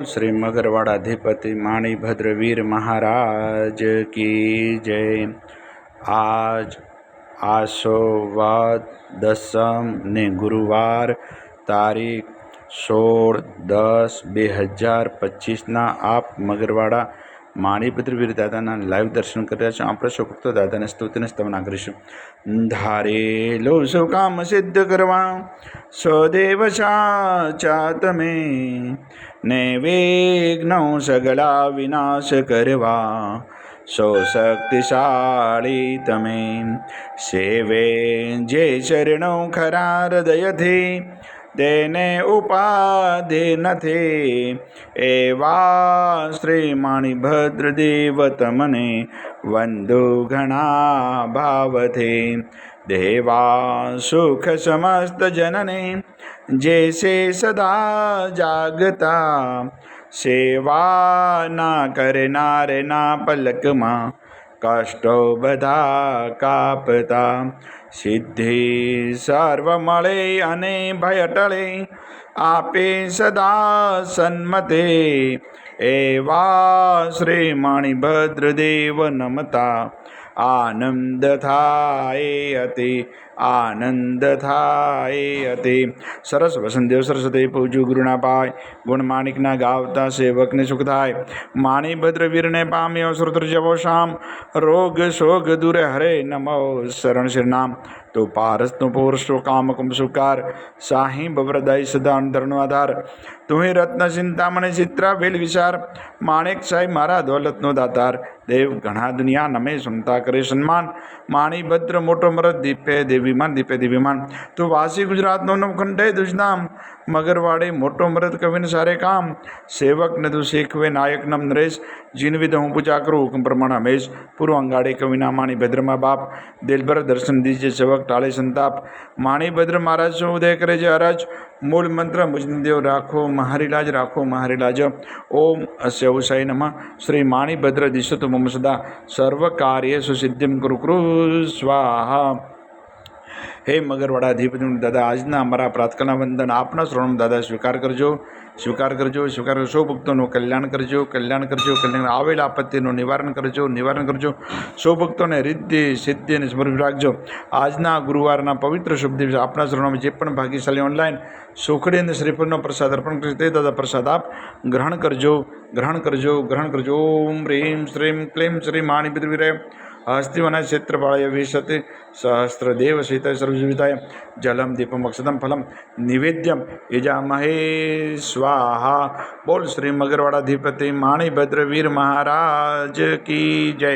શ્રી મગરવાડાધિપતિ માણીભદ્રવીર મહારાજ કી જય. આજ આસોવાદ દસમ ને ગુરુવાર તારીખ સોળ દસ બે હજાર પચીસના આપ મગરવાડા માણીભદ્રવીર દાદાના લાઈવ દર્શન કર્યા છે. આપણે સૌ ભક્તો દાદાને સ્તુતિને સ્તવના કરીશું ધારેલો સૌ કામ સિદ્ધ કરવા. સદેવ સાચા તમે. ને વિઘ્નો સગળા વિનાશ કરવા. સો શક્તિશાળી તમે. સેવે જે શરણો ખરા હૃદયથી. તેને ઉપાધિ નથી, એવા શ્રી માણીભદ્રદેવ તમને વંદુ ઘણા ભાવથી. દેવા સુખ સમસ્ત જનને, જે સે સદા જાગતા, સેવા ના કરનારના પલકમાં કષ્ટો બધા કાપતા. સિદ્ધિ સર્વ મળે અને ભય ટળે આપે સદા સન્મતે. એવા શ્રી માણીભદ્રદેવ નમતા. આનંદ થાય અતિ આનંદ થાય અતિ સરસ વસંતદેવ સરસ્વતી પૂજુ ગુરુના પાય. ગુણ માણિકના ગાવતા સેવકને સુખ થાય. માણીભદ્ર વીરને પામ્યો શ્રુત્ર જવો શામ. રોગ શોગ દૂરે હરે નમો શરણ શ્રીનામ તો પારસનો પૌરસો કામ કુમ સુકાર. સાહી બવરદાય સદાન અંતરનો આધાર. તુહી રત્ન ચિંતામણી ચિત્રા વેલ વિચાર. માણેક સાહેબ મારા દોલતનો દાતાર. દેવ ઘણા દુનિયા નમે સમતા કરે સન્માન. માણી ભદ્ર મોટો મરદ દીપે દેવીમાન દીપે દેવીમાન તું વાસી ગુજરાતનો નવખંડે દુષ્નામ મગરવાડે મોટો મરદ કવિન સારે કામ. સેવક ને તું શીખવે નાયક નમ નરેશ. જીનવિદ હું પૂજા કરું હુકમ પ્રમાણ હમેશ. પૂર્વ અંગાડે કવિના માણી ભદ્રમાં બાપ. દિલભર દર્શન દીજે સેવક ટાળે સંતાપ. માણી ભદ્ર મહારાજ શું ઉદય કરે છે અરાજ મૂળ મંત્ર મુજનદેવ, રાખો મહારીલાજ રાખો મહારીલાજ. ઓમ અસ્ય ઉષાય નમઃ. શ્રી માણીભદ્ર દિશતુ મમ સદા સર્વ કાર્યેષુ સિદ્ધિમ કુરુ કૃ સ્વાહા હે મગરવાડા અધિપતિ દાદા, આજના અમારા પ્રાર્થના વંદન આપના શ્રવણ દાદા, સ્વીકાર કરજો સ્વીકાર કરજો સ્વીકાર કરજો સૌ ભક્તોનું કલ્યાણ કરજો કલ્યાણ કરજો, કલ્યાણ આવેલ આપત્તિનું નિવારણ કરજો નિવારણ કરજો સૌ ભક્તોને રિદ્ધિ, સિદ્ધિ અને રાખજો. આજના ગુરુવારના પવિત્ર શુભ દિવસે આપણા શ્રવણમાં જે પણ ભાગ્યશાળી ઓનલાઈન સુખડી અને શ્રીફળનો પ્રસાદ અર્પણ કરશે તે દાદા પ્રસાદ આપ ગ્રહણ કરજો ગ્રહણ કરજો ગ્રહણ કરજો. ઓમ રીમ શ્રીમ, ક્લીમ શ્રી માણિપિતૃવિરે હસ્તિવના ક્ષેત્રપાળય વિશતિ સહસ્રદેવ સહિત સર્વજીવિતાય જલમ દીપમ અક્ષતમ ફલમ નિવેદ્યમ યજામહે સ્વાહા બોલ શ્રી મગરવાડાધિપતિ માણીભદ્ર વીર મહારાજ કી જય